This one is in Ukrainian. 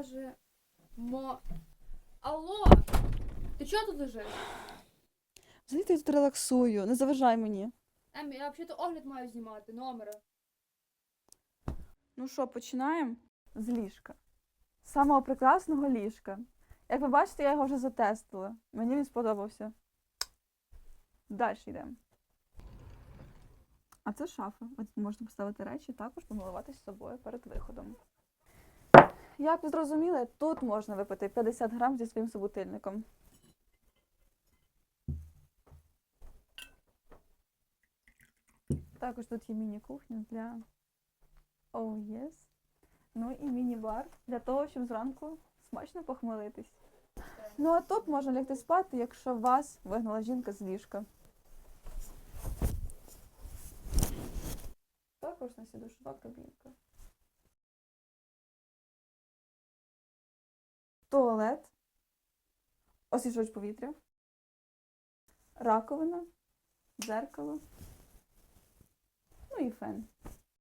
каже. Мо. Алло! Ти чого тут лежиш? Взагалі я тут релаксую, не заважай мені. Ем, я взагалі огляд маю знімати, номера. Ну що, починаємо? З ліжка. З Самого прекрасного ліжка. Як ви бачите, я його вже затестила. Мені він сподобався. Далі йдемо. А це шафа. От можна поставити речі, також помилуватися собою перед виходом. Як ви зрозуміли, тут можна випити 50 грам зі своїм собутильником. Також тут є міні-кухня для Oh yes. Ну і міні-бар для того, щоб зранку смачно похмелитись. Ну а тут можна лягти спати, якщо вас вигнала жінка з ліжка. Також у нас є душова кабінка. Туалет. Освіжувач повітря. Раковина. Дзеркало. Ну і фен.